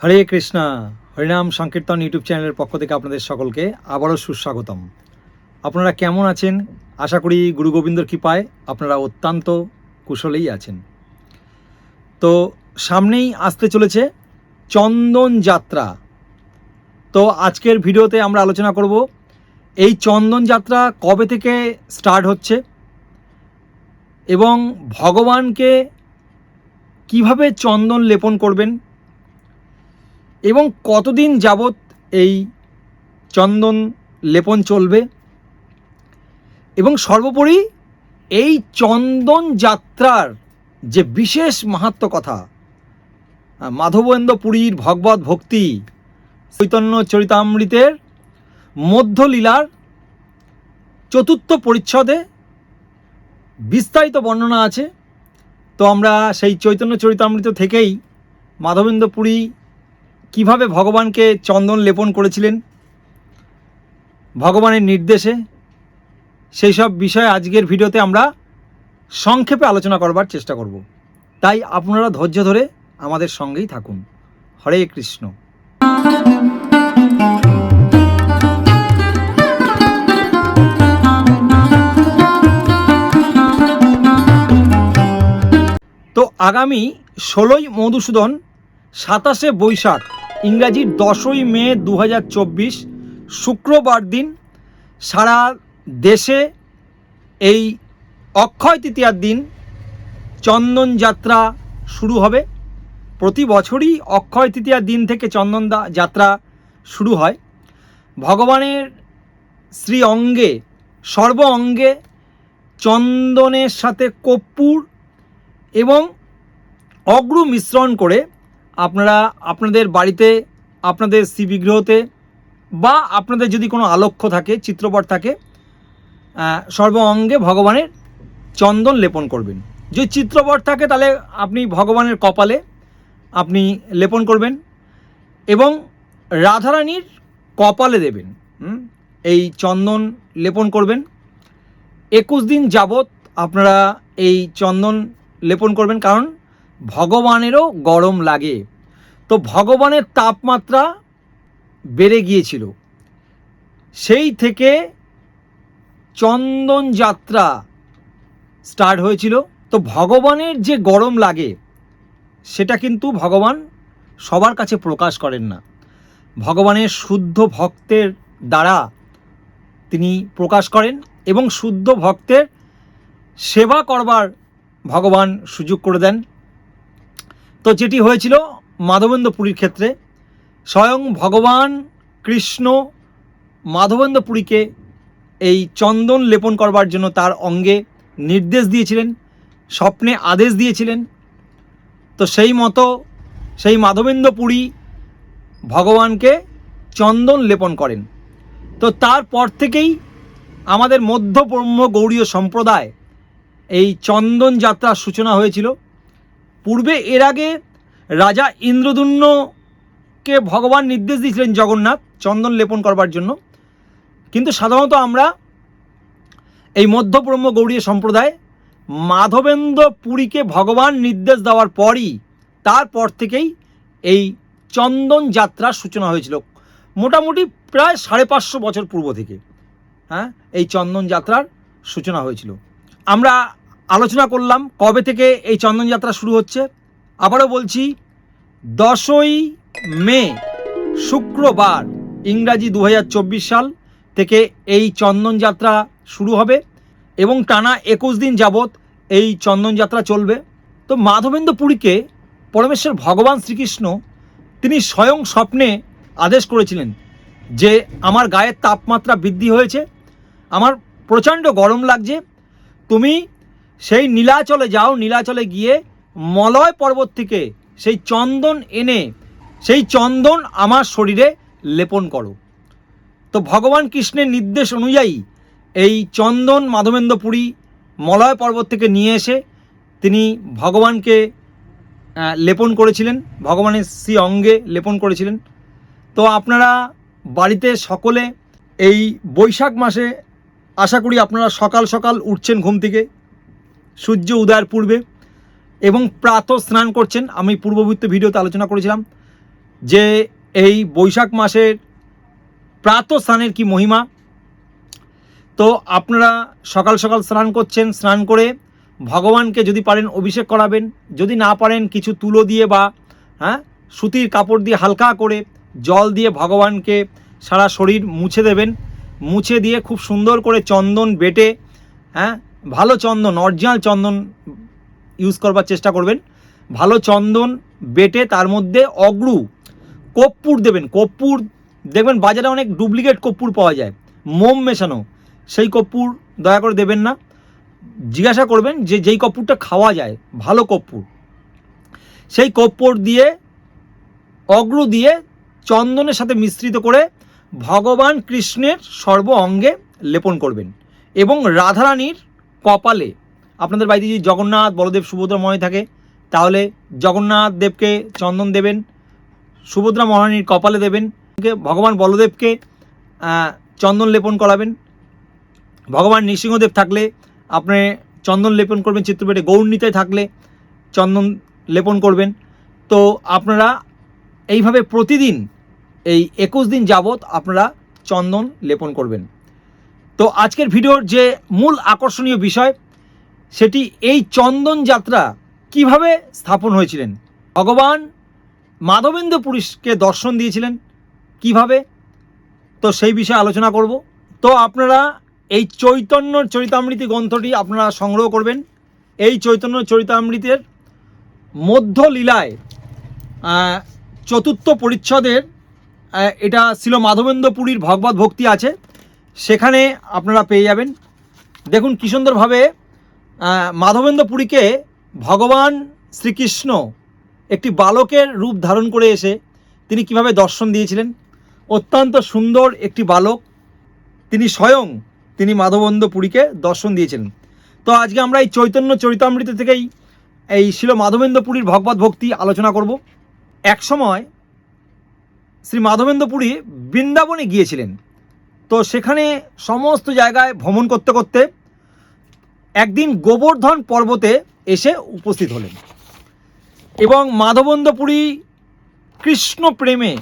হরে কৃষ্ণা। হরিনাম সংকীর্তন ইউটিউব চ্যানেলের পক্ষ থেকে আপনাদের সকলকে আবারও সুস্বাগতম। আপনারা কেমন আছেন? আশা করি গুরু গোবিন্দর কৃপায় আপনারা অত্যন্ত কুশলেই আছেন। তো সামনেই আসতে চলেছে চন্দন যাত্রা। তো আজকের ভিডিওতে আমরা আলোচনা করব এই চন্দন যাত্রা কবে থেকে স্টার্ট হচ্ছে এবং ভগবানকে কীভাবে চন্দন লেপন করবেন এবং কতদিন যাবত এই চন্দন লেপন চলবে? এবং সর্বোপরি এই চন্দন যাত্রার যে বিশেষ মাহাত্ম কথা মাধবেন্দ্র পুরীর ভগবত ভক্তি, চৈতন্য চরিতামৃতের মধ্যলীলার চতুর্থ পরিচ্ছদে বিস্তারিত বর্ণনা আছে। তো আমরা সেই চৈতন্য চরিতামৃত থেকেই মাধবেন্দ্র পুরী কীভাবে ভগবানকে চন্দন লেপন করেছিলেন? ভগবানের নির্দেশে। সেই সব বিষয়ে আজকের ভিডিওতে আমরা সংক্ষেপে আলোচনা করবার চেষ্টা করব। তাই আপনারা ধৈর্য ধরে আমাদের সঙ্গেই থাকুন। হরে কৃষ্ণ। তো আগামী ষোলোই মধুসূদন সাতাশে বৈশাখ ইংরাজির দশই মে দু হাজার চব্বিশ, শুক্রবার দিন সারা দেশে এই অক্ষয় তৃতীয়ার দিন চন্দন যাত্রা শুরু হবে। প্রতি বছরই অক্ষয় তৃতীয়ার দিন থেকে চন্দন যাত্রা শুরু হয়। ভগবানের শ্রী অঙ্গে, সর্ব অঙ্গে চন্দনের সাথে কর্পূর এবং অগ্র মিশ্রণ করে আপনারা আপনাদের বাড়িতে, আপনাদের শ্রীবিগ্রহতে বা আপনাদের যদি কোনো আলক্ষ্য থাকে, চিত্রপট থাকে সর্ব অঙ্গে ভগবানের চন্দন লেপন করবেন। যদি চিত্রপট থাকে, তাহলে আপনি ভগবানের কপালে আপনি লেপন করবেন এবং রাধারানীর কপালে দেবেন। এই চন্দন লেপন করবেন। একুশ দিন যাবত আপনারা এই চন্দন লেপন করবেন। কারণ ভগবানেরও গরম লাগে। তো ভগবানের তাপমাত্রা বেড়ে গিয়েছিল। সেই থেকে চন্দন যাত্রা স্টার্ট হয়েছিল। তো ভগবানের যে গরম লাগে, সেটা কিন্তু ভগবান সবার কাছে প্রকাশ করেন না। ভগবানের শুদ্ধ ভক্তের দ্বারা তিনি প্রকাশ করেন এবং শুদ্ধ ভক্তের সেবা করবার ভগবান সুযোগ করে দেন। তো যেটি হয়েছিল মাধবেন্দ্র পুরীর ক্ষেত্রে, স্বয়ং ভগবান কৃষ্ণ মাধবেন্দ্র পুরীকে এই চন্দন লেপন করবার জন্য তার অঙ্গে নির্দেশ দিয়েছিলেন, স্বপ্নে আদেশ দিয়েছিলেন। তো সেই মতো সেই মাধবেন্দ্র পুরী ভগবানকে চন্দন লেপন করেন। তো তারপর থেকেই আমাদের মধ্য ব্রহ্ম গৌড়ীয় সম্প্রদায় এই চন্দন যাত্রার সূচনা হয়েছিল। পূর্বে এর আগে রাজা ইন্দ্রদুম্নকে ভগবান নির্দেশ দিয়েছিলেন জগন্নাথ চন্দন লেপন করবার জন্য। কিন্তু সাধারণত আমরা এই মধ্যব্রহ্ম গৌড়ীয় সম্প্রদায় মাধবেন্দ্র পুরীকে ভগবান নির্দেশ দেওয়ার পরই, তারপর থেকেই এই চন্দন যাত্রার সূচনা হয়েছিল। মোটামুটি প্রায় সাড়ে পাঁচশো বছর পূর্ব থেকে হ্যাঁ এই চন্দন যাত্রার সূচনা হয়েছিল। আমরা আলোচনা করলাম কবে থেকে এই চন্দনযাত্রা শুরু হচ্ছে। আবারও বলছি, দশই মে, শুক্রবার, ইংরাজি দু হাজার চব্বিশ সাল থেকে এই চন্দনযাত্রা শুরু হবে এবং টানা একুশ দিন যাবৎ এই চন্দনযাত্রা চলবে। তো মাধবেন্দ্র পুরীকে পরমেশ্বর ভগবান শ্রীকৃষ্ণ তিনি স্বয়ং স্বপ্নে আদেশ করেছিলেন যে আমার গায়ের তাপমাত্রা বৃদ্ধি হয়েছে, আমার প্রচণ্ড গরম লাগছে, তুমি সেই নীলাচলে যাও, নীলাচলে গিয়ে মলয় পর্বত থেকে সেই চন্দন এনে, সেই চন্দন আমার শরীরে লেপন করো। তো ভগবান কৃষ্ণের নির্দেশ অনুযায়ী এই চন্দন মাধবেন্দ্রপুরী মলয় পর্বত থেকে নিয়ে এসে তিনি ভগবানকে লেপন করেছিলেন, ভগবানের শ্রী অঙ্গে লেপন করেছিলেন। তো আপনারা বাড়িতে সকলে এই বৈশাখ মাসে আশা করি আপনারা সকাল সকাল উঠছেন ঘুম থেকে। সূর্য উদয়ের পূর্বে এবং প্রাতঃ স্নান করছেন। আমি পূর্ববর্তী ভিডিওতে আলোচনা করেছিলাম যে এই বৈশাখ মাসের প্রাত স্নানের কি মহিমা। তো আপনারা সকাল সকাল স্নান করছেন, স্নান করে ভগবানকে যদি পারেন অভিষেক করাবেন, যদি না পারেন কিছু তুলো দিয়ে বা হ্যাঁ সুতির কাপড় দিয়ে হালকা করে জল দিয়ে ভগবানকে সারা শরীর মুছে দেবেন। মুছে দিয়ে খুব সুন্দর করে চন্দন বেটে হ্যাঁ ভালো চন্দন অরিজিনাল চন্দন ইউজ করবার চেষ্টা করবেন। ভালো চন্দন বেটে তার মধ্যে অগ্রু কর্পূর দেবেন। কর্পূর দেখবেন বাজারে অনেক ডুপ্লিকেট কর্পূর পাওয়া যায়। মোম মেশানো, সেই কর্পূর দয়া করে দেবেন না। জিজ্ঞাসা করবেন যে যেই কর্পূরটা খাওয়া যায়, ভালো কর্পূর সেই কর্পূর দিয়ে, অগ্রু দিয়ে চন্দনের সাথে মিশ্রিত করে ভগবান কৃষ্ণের সর্ব অঙ্গে লেপন করবেন। এবং রাধারানীর কপালে আপনাদের বাড়িতে যদি জগন্নাথ, বলদেব, সুভদ্রা মনে থাকে, তাহলে জগন্নাথ দেবকে চন্দন দেবেন, সুভদ্রা মহারানীর কপালে দেবেন, ভগবান বলদেবকে চন্দন লেপন করাবেন। ভগবান নৃসিংহদেব থাকলে আপনি চন্দন লেপন করবেন, চিত্রপেটে গৌরনীতায় থাকলে চন্দন লেপন করবেন। তো আপনারা এইভাবে প্রতিদিন, এই একুশ দিন যাবৎ আপনারা চন্দন লেপন করবেন। তো আজকের ভিডিওর যে মূল আকর্ষণীয় বিষয়, সেটি এই চন্দন যাত্রা কীভাবে স্থাপন হয়েছিলেন? ভগবান মাধবেন্দ্র পুরীশকে দর্শন দিয়েছিলেন কীভাবে? তো সেই বিষয়ে আলোচনা করব। তো আপনারা এই চৈতন্য চরিতামৃতি গ্রন্থটি আপনারা সংগ্রহ করবেন। এই চৈতন্য চরিতামৃতের মধ্য লীলায় চতুর্থ পরিচ্ছদের এটা ছিল মাধবেন্দ্র পুরীর ভগবত ভক্তি আছে। সেখানে আপনারা পেয়ে যাবেন। দেখুন কী সুন্দরভাবে মাধবেন্দ্র পুরীকে ভগবান শ্রীকৃষ্ণ একটি বালকের রূপ ধারণ করে এসে তিনি কীভাবে দর্শন দিয়েছিলেন। অত্যন্ত সুন্দর একটি বালক। তিনি স্বয়ং তিনি মাধবন্দ পুরীকে দর্শন দিয়েছিলেন। তো আজকে আমরা এই চৈতন্য চরিতামৃত থেকেই এই শিল মাধবেন্দ্র পুরীর ভগবত ভক্তি আলোচনা করব। এক সময় শ্রী মাধবেন্দ্র পুরী বৃন্দাবনে গিয়েছিলেন। তো সেখানে সমস্ত জায়গায় ভ্রমণ করতে করতে একদিন গোবর্ধন পর্বতে এসে উপস্থিত হলেন। এবং মাধবন্দ্র পুরী কৃষ্ণ প্রেমে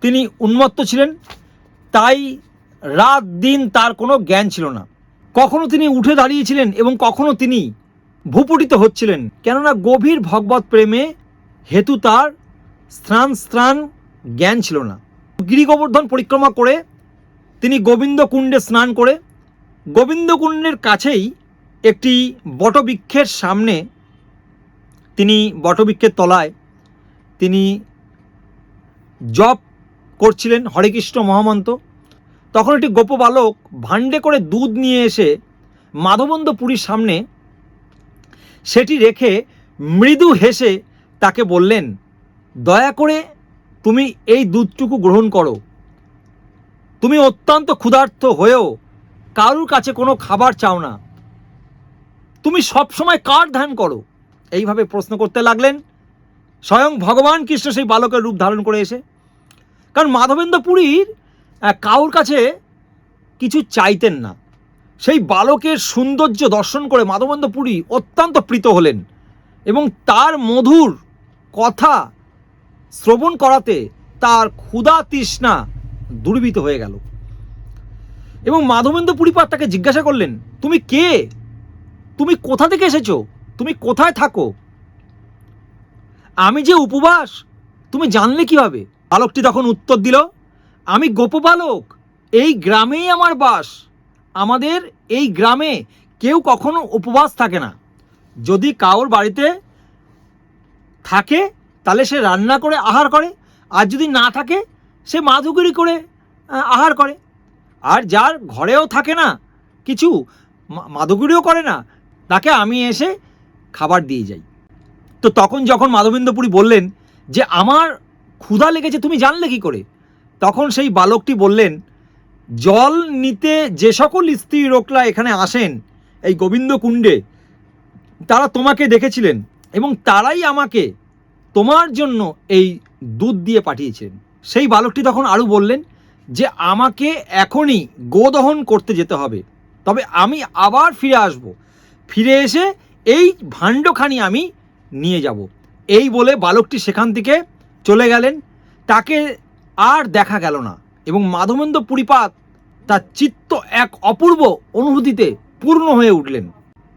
তিনি উন্মত্ত ছিলেন। তাই রাত দিন তার কোনো জ্ঞান ছিল না। কখনো তিনি উঠে দাঁড়িয়েছিলেন এবং কখনো তিনি ভূপুটিত হচ্ছিলেন। কেননা গভীর ভগবত প্রেমে হেতু তার স্নান স্নান জ্ঞান ছিল না। গিরি গোবর্ধন পরিক্রমা করে তিনি গোবিন্দ কুণ্ডে স্নান করে গোবিন্দ কুণ্ডের কাছেই একটি বটবৃক্ষের সামনে তিনি বটবৃক্ষের তলায় তিনি জপ করছিলেন হরে কৃষ্ণ মহামন্ত্র। তখন একটি গোপ বালক ভাণ্ডে করে দুধ নিয়ে এসে মাধবন্দ পুরীর সামনে সেটি রেখে মৃদু হেসে তাকে বললেন, দয়া করে তুমি এই দুধটুকু গ্রহণ করো। তুমি অত্যন্ত ক্ষুধার্ত হয়েও কারুর কাছে কোনো খাবার চাও না। তুমি সবসময় কার ধ্যান করো? এইভাবে প্রশ্ন করতে লাগলেন। স্বয়ং ভগবান কৃষ্ণ সেই বালকের রূপ ধারণ করে এসে। কারণ মাধবেন্দ্র পুরীর কারুর কাছে কিছু চাইতেন না। সেই বালকের সৌন্দর্য দর্শন করে মাধবেন্দ্র পুরী অত্যন্ত প্রীত হলেন এবং তার মধুর কথা শ্রবণ করাতে তার ক্ষুধা তৃষ্ণা দূরীভূত হয়ে গেল। এবং মাধবেন্দ্র পুরীপাত তাকে জিজ্ঞাসা করলেন, তুমি কে? তুমি কোথা থেকে এসেছ? তুমি কোথায় থাকো? আমি যে উপবাস? তুমি জানলে কীভাবে? বালকটি তখন উত্তর দিল, আমি গোপবালক, এই গ্রামেই আমার বাস। আমাদের এই গ্রামে কেউ কখনো উপবাস থাকে না। যদি কারোর বাড়িতে থাকে, তাহলে সে রান্না করে, আহার করে, আর যদি না থাকে সে মাধুগিরি করে আহার করে। আর যার ঘরেও থাকে না, কিছু মাধুগিরিও করে না, তাকে আমি এসে খাবার দিয়ে যাই। তো তখন যখন মাধবেন্দ্রপুরী বললেন যে, আমার ক্ষুধা লেগেছে, তুমি জানলে কি করে? তখন সেই বালকটি বললেন, জল নিতে যে সকল স্ত্রী লোকরা এখানে আসেন, এই গোবিন্দ কুণ্ডে তারা তোমাকে দেখেছিলেন এবং তারাই আমাকে তোমার জন্য এই দুধ দিয়ে পাঠিয়েছেন। সেই বালকটি তখন আরও বললেন যে, আমাকে এখনই গোদহন করতে যেতে হবে। তবে আমি আবার ফিরে আসব। ফিরে এসে এই ভাণ্ডখানি আমি নিয়ে যাব। এই বলে বালকটি সেখান থেকে চলে গেলেন। তাকে আর দেখা গেল না এবং মাধবেন্দ্র পুরীপাত তার চিত্ত এক অপূর্ব অনুভূতিতে পূর্ণ হয়ে উঠলেন।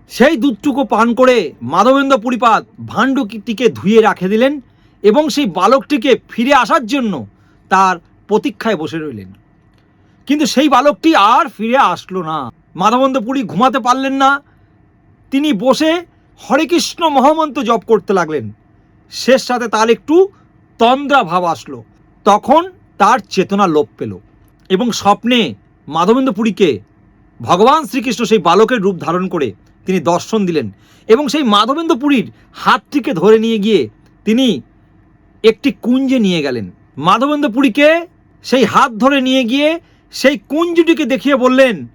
সেই দুধটুকু পান করে মাধবেন্দ্র পুরীপাত ভাণ্ডটিকে ধুয়ে রাখে দিলেন এবং সেই বালকটিকে ফিরে আসার জন্য তার প্রতীক্ষায় বসে রইলেন। কিন্তু সেই বালকটি আর ফিরে আসলো না। মাধবেন্দ্র পুরী ঘুমাতে পারলেন না। তিনি বসে হরে কৃষ্ণ মহামন্ত্র জপ করতে লাগলেন। শেষ সাথে তার একটু তন্দ্রা ভাব আসলো। তখন তার চেতনা লোপ পেল এবং স্বপ্নে মাধবেন্দ্র পুরীকে ভগবান শ্রীকৃষ্ণ সেই বালকের রূপ ধারণ করে তিনি দর্শন দিলেন এবং সেই মাধবেন্দ্র পুরীর হাতটিকে ধরে নিয়ে গিয়ে তিনি একটি কুঞ্জে নিয়ে গেলেন। মাধবেন্দ্র পুরীকে সেই হাত ধরে নিয়ে গিয়ে সেই কুঞ্জটিকে দেখিয়ে বললেন,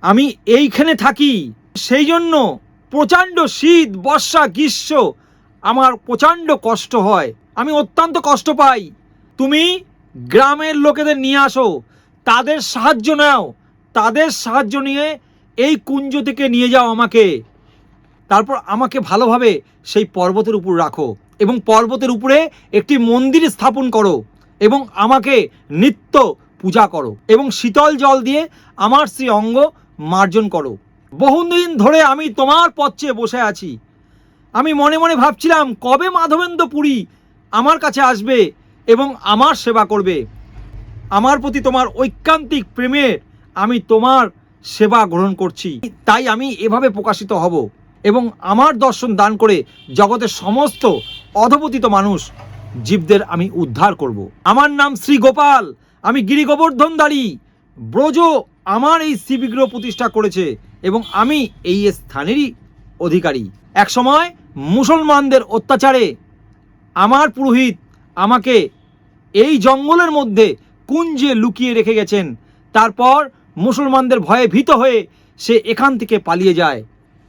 আমি এইখানে থাকি। সেই জন্য প্রচণ্ড শীত, বর্ষা, গ্রীষ্ম আমার প্রচণ্ড কষ্ট হয়। আমি অত্যন্ত কষ্ট পাই। তুমি গ্রামের লোকেদের নিয়ে আসো। তাদের সাহায্য নাও। তাদের সাহায্য নিয়ে এই কুঞ্জ থেকে নিয়ে যাও আমাকে। তারপর আমাকে ভালোভাবে সেই পর্বতের উপর রাখো। এবং পর্বতের উপরে একটি মন্দির স্থাপন করো এবং আমাকে নিত্য পূজা করো এবং শীতল জল দিয়ে আমার সেই অঙ্গ মার্জন করো। বহুদিন ধরে আমি তোমার পথে বসে আছি। আমি মনে মনে ভাবছিলাম, কবে মাধবেন্দ্র পুরী আমার কাছে আসবে এবং আমার সেবা করবে? আমার প্রতি তোমার ঐকান্তিক প্রেমে আমি তোমার সেবা গ্রহণ করছি। তাই আমি এভাবে প্রকাশিত হব এবং আমার দর্শন দান করে জগতের সমস্ত অধপতিত মানুষ, জীবদের আমি উদ্ধার করব। আমার নাম শ্রী গোপাল, আমি গিরি গোবর্ধনধারী ব্রজ আমার এই শ্রী বিগ্রহ প্রতিষ্ঠা করেছে এবং আমি এই স্থানেরই অধিকারী। একসময় মুসলমানদের অত্যাচারে আমার পুরোহিত আমাকে এই জঙ্গলের মধ্যে কুঞ্জে লুকিয়ে রেখে গেছেন। তারপর মুসলমানদের ভয়ে ভীত হয়ে সে এখান থেকে পালিয়ে যায়।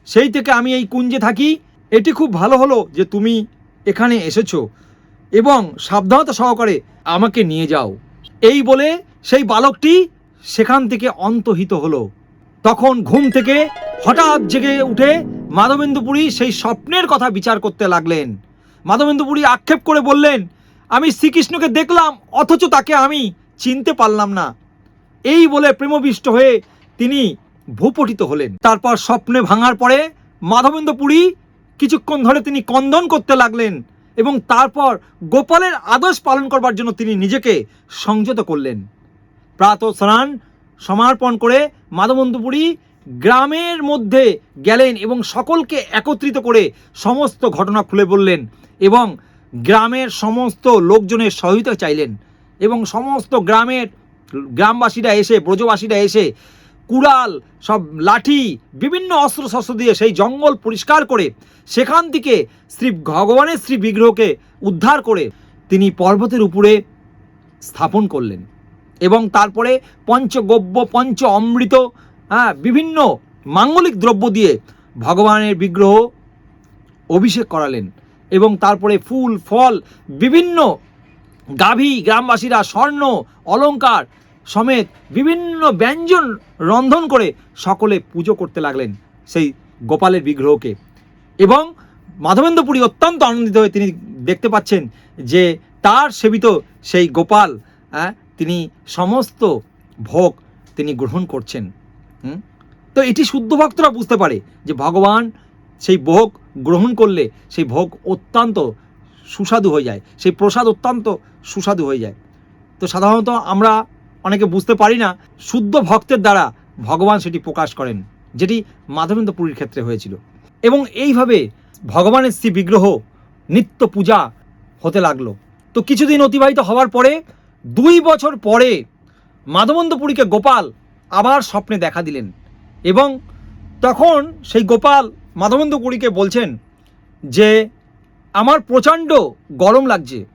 সেই থেকে আমি এই কুঞ্জে থাকি। এটি খুব ভালো হলো যে তুমি এখানে এসেছ এবং সাবধানতা সহকারে আমাকে নিয়ে যাও। এই বলে সেই বালকটি সেখান থেকে অন্তহিত হলো। তখন ঘুম থেকে হঠাৎ জেগে উঠে মাধবেন্দুপুরী সেই স্বপ্নের কথা বিচার করতে লাগলেন। মাধবেন্দুপুরী আক্ষেপ করে বললেন, আমি শ্রীকৃষ্ণকে দেখলাম, অথচ তাকে আমি চিনতে পারলাম না। এই বলে প্রেমবিষ্ট হয়ে তিনি ভূপটিত হলেন। তারপর স্বপ্নে ভাঙার পরে মাধবেন্দ্রপুরী কিছুক্ষণ ধরে তিনি কন্দন করতে লাগলেন এবং তারপর গোপালের আদেশ পালন করবার জন্য তিনি নিজেকে সংযত করলেন। প্রাত স্নান, সমর্পণ করে মাধবন্ধপুরী গ্রামের মধ্যে গেলেন এবং সকলকে একত্রিত করে সমস্ত ঘটনা খুলে বললেন এবং গ্রামের সমস্ত লোকজনের সহায়তা চাইলেন এবং সমস্ত গ্রামের গ্রামবাসীরা এসে, ব্রজবাসীরা এসে কুড়াল, সব লাঠি, বিভিন্ন অস্ত্র শস্ত্র দিয়ে সেই জঙ্গল পরিষ্কার করে সেখান থেকে শ্রী ভগবানের শ্রী বিগ্রহকে উদ্ধার করে তিনি পর্বতের উপরে স্থাপন করলেন। এবং তারপরে পঞ্চগব্য, পঞ্চ অমৃত হ্যাঁ বিভিন্ন মাঙ্গলিক দ্রব্য দিয়ে ভগবানের বিগ্রহ অভিষেক করালেন। এবং তারপরে ফুল, ফল, বিভিন্ন গাভী, গ্রামবাসীরা স্বর্ণ, অলংকার সমেত বিভিন্ন ব্যঞ্জন রন্ধন করে সকলে পুজো করতে লাগলেন সেই গোপালের বিগ্রহকে। এবং মাধবেন্দ্রপুরী অত্যন্ত আনন্দিত হয়ে তিনি দেখতে পাচ্ছেন যে তার সেবিত সেই গোপাল তিনি সমস্ত ভোগ তিনি গ্রহণ করছেন? তো এটি শুদ্ধ ভক্তরা বুঝতে পারে যে ভগবান সেই ভোগ গ্রহণ করলে সেই ভোগ অত্যন্ত সুস্বাদু হয়ে যায়, সেই প্রসাদ অত্যন্ত সুস্বাদু হয়ে যায়। তো সাধারণত আমরা অনেকে বুঝতে পারি না, শুদ্ধ ভক্তের দ্বারা ভগবান সেটি প্রকাশ করেন, যেটি মাধবেন্দ্র পুরীর ক্ষেত্রে হয়েছিল। এবং এইভাবে ভগবানের শ্রী বিগ্রহ নিত্য পূজা হতে লাগল। তো কিছুদিন অতিবাহিত হওয়ার পরে, দুই বছর পরে মাধবেন্দ্র পুরীকে গোপাল আবার স্বপ্নে দেখা দিলেন। এবং তখন সেই গোপাল মাধবেন্দ্র পুরীকে বলছেন যে, আমার প্রচণ্ড গরম লাগছে।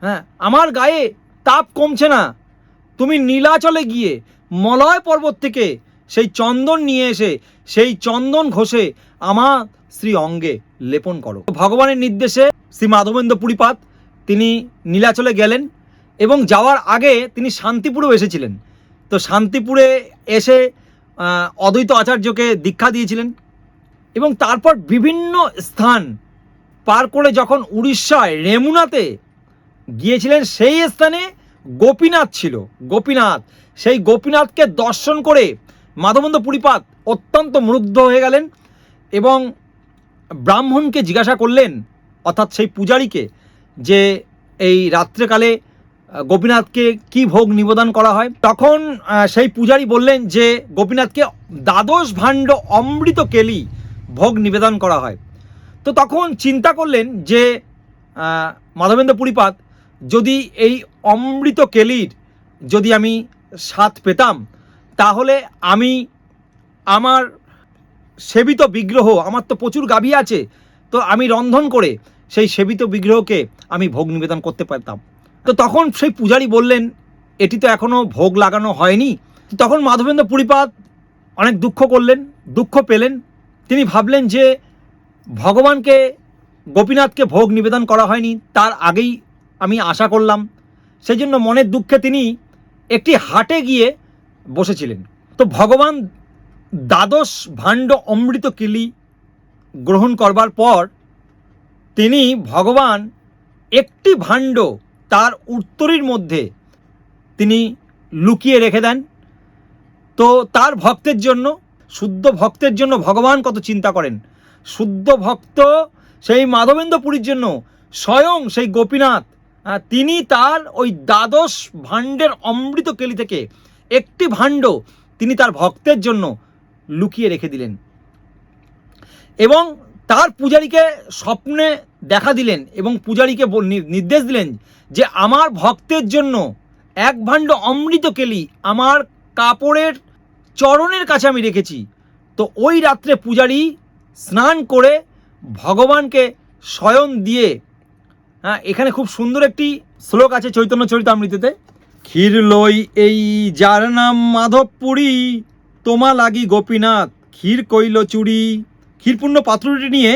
হ্যাঁ আমার গায়ে তাপ কমছে না। তুমি নীলাচলে গিয়ে মলয় পর্বত থেকে সেই চন্দন নিয়ে এসে সেই চন্দন ঘষে আমার শ্রী অঙ্গে লেপন করো। ভগবানের নির্দেশে শ্রী মাধবেন্দ্র পুরীপাত তিনি নীলাচলে গেলেন এবং যাওয়ার আগে তিনি শান্তিপুরেও এসেছিলেন। তো শান্তিপুরে এসে অদ্বৈত আচার্যকে দীক্ষা দিয়েছিলেন এবং তারপর বিভিন্ন স্থান পার করে যখন উড়িষ্যায় রেমুনাতে গিয়েছিলেন, সেই স্থানে গোপীনাথ ছিল, গোপীনাথ। সেই গোপীনাথকে দর্শন করে মাধবেন্দ্র পুরীপাত অত্যন্ত মুগ্ধ হয়ে গেলেন এবং ব্রাহ্মণকে জিজ্ঞাসা করলেন, অর্থাৎ সেই পূজারীকে, যে এই রাত্রেকালে গোপীনাথকে কি ভোগ নিবেদন করা হয়। তখন সেই পূজারী বললেন যে গোপীনাথকে দ্বাদশ ভাণ্ড অমৃত কেলি ভোগ নিবেদন করা হয়। তো তখন চিন্তা করলেন যে মাধবেন্দ্র পুরীপাত যদি এই অমৃত কেলির যদি আমি স্বাদ পেতাম, তাহলে আমি আমার সেবিত বিগ্রহ, আমার তো প্রচুর গাভী আছে, তো আমি রন্ধন করে সেই সেবিত বিগ্রহকে আমি ভোগ নিবেদন করতে পারতাম। তো তখন সেই পূজারী বললেন, এটি তো এখনও ভোগ লাগানো হয়নি। তখন মাধবেন্দ্র পুরীপাত অনেক দুঃখ করলেন, দুঃখ পেলেন। তিনি ভাবলেন যে ভগবানকে, গোপীনাথকে ভোগ নিবেদন করা হয়নি, তার আগেই আমি আশা করলাম। সেই জন্য মনের দুঃখে তিনি একটি হাটে গিয়ে বসেছিলেন। তো ভগবান দ্বাদশ ভাণ্ড অমৃত কিলি গ্রহণ করবার পর তিনি ভগবান একটি ভাণ্ড তার উত্তরীর মধ্যে তিনি লুকিয়ে রেখে দেন। তো তার ভক্তের জন্য, শুদ্ধ ভক্তের জন্য ভগবান কত চিন্তা করেন। শুদ্ধ ভক্ত সেই মাধবেন্দ্র পুরীর জন্য স্বয়ং সেই গোপীনাথ তিনি তার ওই দ্বাদশ ভাণ্ডের অমৃত কেলি থেকে একটি ভাণ্ড তিনি তার ভক্তের জন্য লুকিয়ে রেখে দিলেন। এবং তার পূজারীকে স্বপ্নে দেখা দিলেন এবং পূজারীকে নির্দেশ দিলেন যে আমার ভক্তের জন্য এক ভাণ্ড অমৃত কেলি আমার কাপড়ের চরণের কাছে আমি রেখেছি। তো ওই রাত্রে পূজারী স্নান করে ভগবানকে স্বয়ং দিয়ে হ্যাঁ এখানে খুব সুন্দর একটি শ্লোক আছে চৈতন্য চরিতামৃততে। ক্ষীর লই এই যার নাম মাধবপুরী, তোমা লাগি গোপীনাথ, ক্ষীর কইল চুরি। ক্ষীরপূর্ণ পাত্রটি নিয়ে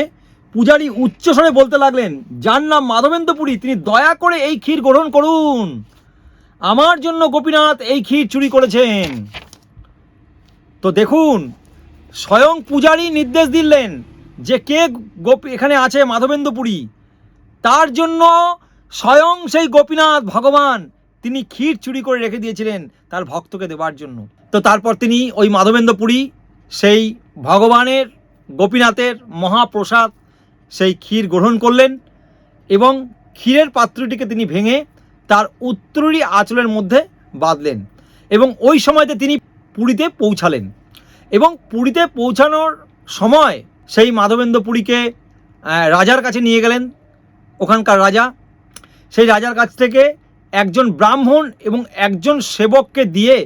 পূজারী উচ্চস্বরে বলতে লাগলেন, যার নাম মাধবেন্দ্রপুরী, তিনি দয়া করে এই ক্ষীর গ্রহণ করুন। আমার জন্য গোপীনাথ এই ক্ষীর চুরি করেছেন। তো দেখুন, স্বয়ং পূজারী নির্দেশ দিলেন যে কে গোপী, এখানে আছে মাধবেন্দ্রপুরী তার জন্য স্বয়ং সেই গোপীনাথ ভগবান তিনি ক্ষীর চুরি করে রেখে দিয়েছিলেন তার ভক্তকে দেওয়ার জন্য। তো তারপর তিনি ওই মাধবেন্দ্রপুরী সেই ভগবানের, গোপীনাথের মহাপ্রসাদ সেই ক্ষীর গ্রহণ করলেন এবং ক্ষীরের পাত্রটিকে তিনি ভেঙে তার উত্তরী আঁচলের মধ্যে বাঁধলেন এবং ওই সময়তে তিনি পুরীতে পৌঁছালেন এবং পুরীতে পৌঁছানোর সময় সেই মাধবেন্দ্র পুরীকে রাজার কাছে নিয়ে গেলেন ওখানকার রাজা। সেই রাজার কাছ থেকে একজন ব্রাহ্মণ এবং একজন সেবককে দিয়ে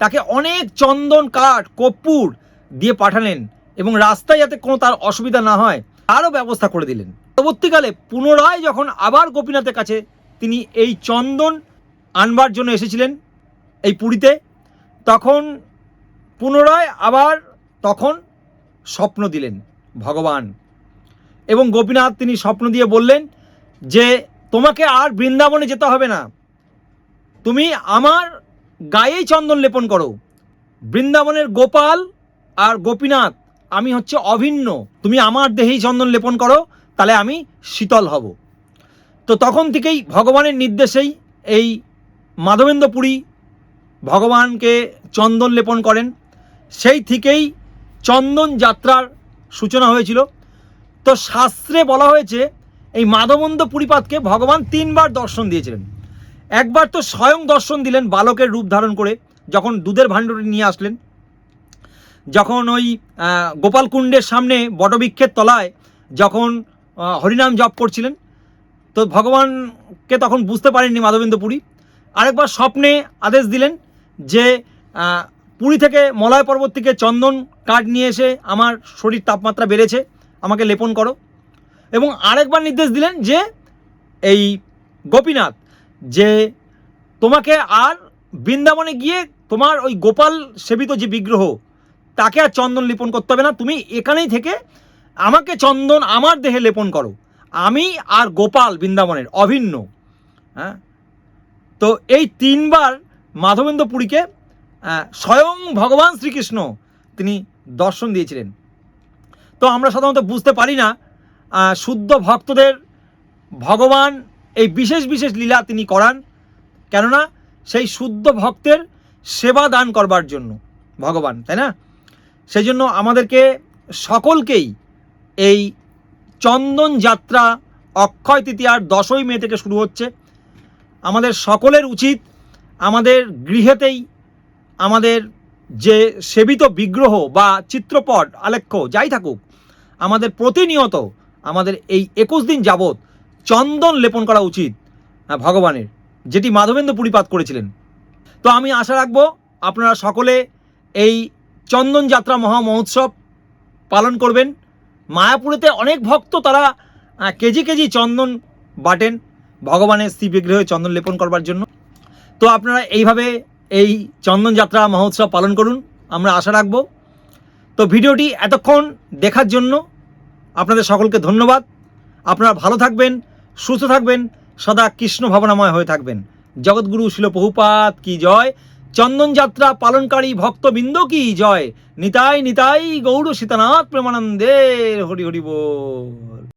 তাকে অনেক চন্দন, কাঠ, কর্পূর দিয়ে পাঠালেন এবং রাস্তায় যাতে কোনো তার অসুবিধা না হয়, তারও ব্যবস্থা করে দিলেন। পরবর্তীকালে পুনরায় যখন আবার গোপীনাথের কাছে তিনি এই চন্দন আনবার জন্য এসেছিলেন এই পুরীতে, তখন পুনরায় আবার তখন স্বপ্ন দিলেন ভগবান। এবং গোপীনাথ তিনি স্বপ্ন দিয়ে বললেন যে তোমাকে আর বৃন্দাবনে যেতে হবে না। তুমি আমার গায়েই চন্দন লেপন করো। বৃন্দাবনের গোপাল আর গোপীনাথ, আমি হচ্ছে অভিন্ন। তুমি আমার দেহেই চন্দন লেপন করো, তাহলে আমি শীতল হব। তো তখন থেকেই ভগবানের নির্দেশেই এই মাধবেন্দ্রপুরী ভগবানকে চন্দন লেপন করেন। সেই থেকেই চন্দন যাত্রার সূচনা হয়েছিল। তো শাস্ত্রে বলা হয়েছে এই মাধবন্দ পুরীপাতকে ভগবান তিনবার দর্শন দিয়েছিলেন। একবার তো স্বয়ং দর্শন দিলেন বালকের রূপ ধারণ করে, যখন দুধের ভাণ্ডটি নিয়ে আসলেন। যখন ওই গোপালকুণ্ডের সামনে বটবৃক্ষের তলায় যখন হরিনাম জপ করছিলেন, তো ভগবানকে তখন বুঝতে পারেননি মাধবেন্দ্র পুরী আরেকবার স্বপ্নে আদেশ দিলেন যে পুরী থেকে মলয় পর্বত থেকে চন্দন কাঠ নিয়ে এসে আমার শরীর তাপমাত্রা বেড়েছে, আমাকে লেপন করো। এবং আরেকবার নির্দেশ দিলেন যে এই গোপীনাথ, যে তোমাকে আর বৃন্দাবনে গিয়ে তোমার ওই গোপাল সেবিত যে বিগ্রহ, তাকে আর চন্দন লেপন করতে হবে না। তুমি এখানেই থেকে আমাকে চন্দন আমার দেহে লেপন করো। আমি আর গোপাল বৃন্দাবনের অভিন্ন। হ্যাঁ? তো এই তিনবার মাধবেন্দ্র পুরীকে স্বয়ং ভগবান শ্রীকৃষ্ণ তিনি দর্শন দিয়েছিলেন। তো আমরা সাধারণত বুঝতে পারি না শুদ্ধ ভক্তদের ভগবান, এই বিশেষ বিশেষ লীলা তিনি করান। কেননা সেই শুদ্ধ ভক্তের সেবা দান করবার জন্য ভগবান, তাই না? সেই জন্য আমাদেরকে সকলকেই এই চন্দন যাত্রা অক্ষয় তৃতীয়ার দশই মে থেকে শুরু হচ্ছে। আমাদের সকলের উচিত আমাদের গৃহেতেই আমাদের যে সেবিত বিগ্রহ বা চিত্রপট, আলেখ্য, যাই থাকুক, আমাদের প্রতিনিয়ত আমাদের এই একুশ দিন যাবৎ চন্দন লেপন করা উচিত আহ, ভগবানের যেটি মাধবেন্দ্র পুরীপাত করেছিলেন। তো আমি আশা রাখব আপনারা সকলে এই চন্দন যাত্রা মহা মহোৎসব পালন করবেন। মায়াপুরেতে অনেক ভক্ত তারা কেজি কেজি চন্দন বাটেন ভগবানের শ্রী বিগ্রহে চন্দন লেপন করবার জন্য। তো আপনারা এইভাবে এই চন্দন যাত্রা মহোৎসব পালন করুন আমরা আশা রাখব। তো ভিডিওটি এতক্ষণ দেখার জন্য আপনাদের সকলকে ধন্যবাদ। আপনারা ভালো থাকবেন, সুস্থ থাকবেন, সদা কৃষ্ণ ভাবনাময় হয়ে থাকবেন। জগৎগুরু শিল বহুপাত কি জয়? চন্দন যাত্রা পালনকারী ভক্তবৃন্দ কি জয়? নিতাই নিতাই গৌর সীতানাথ প্রেমানন্দের হরি হরি বল।